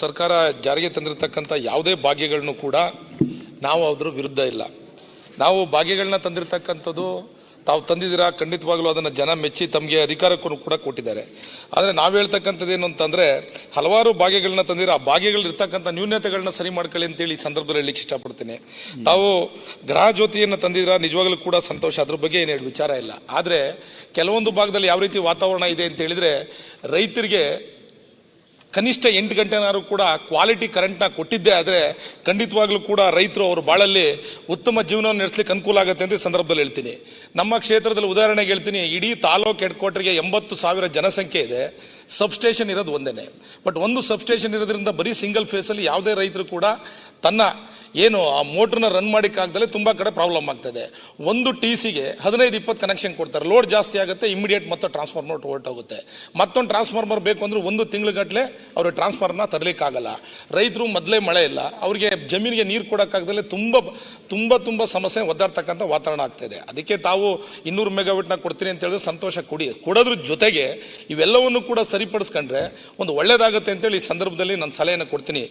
ಸರ್ಕಾರ ಜಾರಿಗೆ ತಂದಿರತಕ್ಕಂಥ ಯಾವುದೇ ಭಾಗ್ಯಗಳನ್ನು ಕೂಡ ನಾವು ಅದ್ರ ವಿರುದ್ಧ ಇಲ್ಲ. ನಾವು ಭಾಗ್ಯಗಳನ್ನ ತಂದಿರತಕ್ಕಂಥದ್ದು ತಾವು ತಂದಿದ್ದೀರಾ, ಖಂಡಿತವಾಗ್ಲೂ ಅದನ್ನು ಜನ ಮೆಚ್ಚಿ ತಮಗೆ ಅಧಿಕಾರಕ್ಕೂ ಕೂಡ ಕೊಟ್ಟಿದ್ದಾರೆ. ಆದರೆ ನಾವು ಹೇಳ್ತಕ್ಕಂಥದ್ದು ಏನು ಅಂತಂದರೆ, ಹಲವಾರು ಭಾಗ್ಯಗಳನ್ನ ತಂದಿರೋ ಆ ಭಾಗ್ಯಗಳಿರ್ತಕ್ಕಂಥ ನ್ಯೂನತೆಗಳನ್ನ ಸರಿ ಮಾಡ್ಕೊಳ್ಳಿ ಅಂತೇಳಿ ಈ ಸಂದರ್ಭದಲ್ಲಿ ಹೇಳಲಿಕ್ಕೆ ಇಷ್ಟಪಡ್ತೀನಿ. ತಾವು ಗ್ರಹ ಜ್ಯೋತಿಯನ್ನು ತಂದಿದ್ದೀರಾ, ನಿಜವಾಗ್ಲೂ ಕೂಡ ಸಂತೋಷ. ಅದ್ರ ಬಗ್ಗೆ ಏನು ಹೇಳಿ ವಿಚಾರ ಇಲ್ಲ. ಆದರೆ ಕೆಲವೊಂದು ಭಾಗದಲ್ಲಿ ಯಾವ ರೀತಿ ವಾತಾವರಣ ಇದೆ ಅಂತ ಹೇಳಿದರೆ, ರೈತರಿಗೆ ಕನಿಷ್ಠ ಎಂಟು ಗಂಟೆನಾದ್ರು ಕೂಡ ಕ್ವಾಲಿಟಿ ಕರೆಂಟ್ನ ಕೊಟ್ಟಿದ್ದೇ ಆದರೆ ಖಂಡಿತವಾಗ್ಲೂ ಕೂಡ ರೈತರು ಅವರು ಬಾಳಲ್ಲಿ ಉತ್ತಮ ಜೀವನವನ್ನು ನಡೆಸಲಿಕ್ಕೆ ಅನುಕೂಲ ಆಗುತ್ತೆ ಅಂತ ಈ ಸಂದರ್ಭದಲ್ಲಿ ಹೇಳ್ತೀನಿ. ನಮ್ಮ ಕ್ಷೇತ್ರದಲ್ಲಿ ಉದಾಹರಣೆಗೆ ಹೇಳ್ತೀನಿ, ಇಡೀ ತಾಲೂಕು ಹೆಡ್ ಕ್ವಾರ್ಟರ್ಗೆ ಎಂಬತ್ತು ಸಾವಿರ ಜನಸಂಖ್ಯೆ ಇದೆ. ಸಬ್ಸ್ಟೇಷನ್ ಇರೋದು ಒಂದೇನೆ. ಬಟ್ ಒಂದು ಸಬ್ಸ್ಟೇಷನ್ ಇರೋದ್ರಿಂದ ಬರೀ ಸಿಂಗಲ್ ಫೇಸಲ್ಲಿ ಯಾವುದೇ ರೈತರು ಕೂಡ ತನ್ನ ಏನು ಆ ಮೋಟ್ರನ್ನ ರನ್ ಮಾಡಿಕ್ಕಾಗ್ದಲೇ ತುಂಬ ಕಡೆ ಪ್ರಾಬ್ಲಮ್ ಆಗ್ತದೆ. ಒಂದು ಟಿ ಸಿಗೆ ಹದಿನೈದು, ಇಪ್ಪತ್ತು ಕನೆಕ್ಷನ್ ಕೊಡ್ತಾರೆ. ಲೋಡ್ ಜಾಸ್ತಿ ಆಗುತ್ತೆ ಇಮಿಡಿಯೇಟ್ ಮತ್ತೆ ಟ್ರಾನ್ಸ್ಫಾರ್ಮರ್ ಹೋಗುತ್ತೆ. ಮತ್ತೊಂದು ಟ್ರಾನ್ಸ್ಫಾರ್ಮರ್ ಬೇಕು ಅಂದ್ರೆ ಒಂದು ತಿಂಗಳುಗಟ್ಟಲೆ ಅವ್ರಿಗೆ ಟ್ರಾನ್ಸ್ಫಾರ್ಮರ್ನ ತರಲಿಕ್ಕಾಗಲ್ಲ. ರೈತರು ಮೊದಲೇ ಮಳೆ ಇಲ್ಲ. ಅವರಿಗೆ ಜಮೀನಿಗೆ ನೀರು ಕೊಡೋಕ್ಕಾಗ್ದಲೇ ತುಂಬ ತುಂಬ ತುಂಬ ಸಮಸ್ಯೆ ಒದ್ದಾಡ್ತಕ್ಕಂಥ ವಾತಾವರಣ ಆಗ್ತಾಯಿದೆ ಅದಕ್ಕೆ ತಾವು ಇನ್ನೂರು ಮೆಗಾವಿಟ್ನ ಕೊಡ್ತೀನಿ ಅಂತ ಹೇಳಿದ್ರೆ ಸಂತೋಷ ಕೊಡಿ. ಕೊಡೋದ್ರ ಜೊತೆಗೆ ಇವೆಲ್ಲವನ್ನು ಕೂಡ ಸರಿಪಡಿಸ್ಕೊಂಡ್ರೆ ಒಂದು ಒಳ್ಳೇದಾಗುತ್ತೆ ಅಂತೇಳಿ ಈ ಸಂದರ್ಭದಲ್ಲಿ ನಾನು ಸಲಹೆಯನ್ನು ಕೊಡ್ತೀನಿ.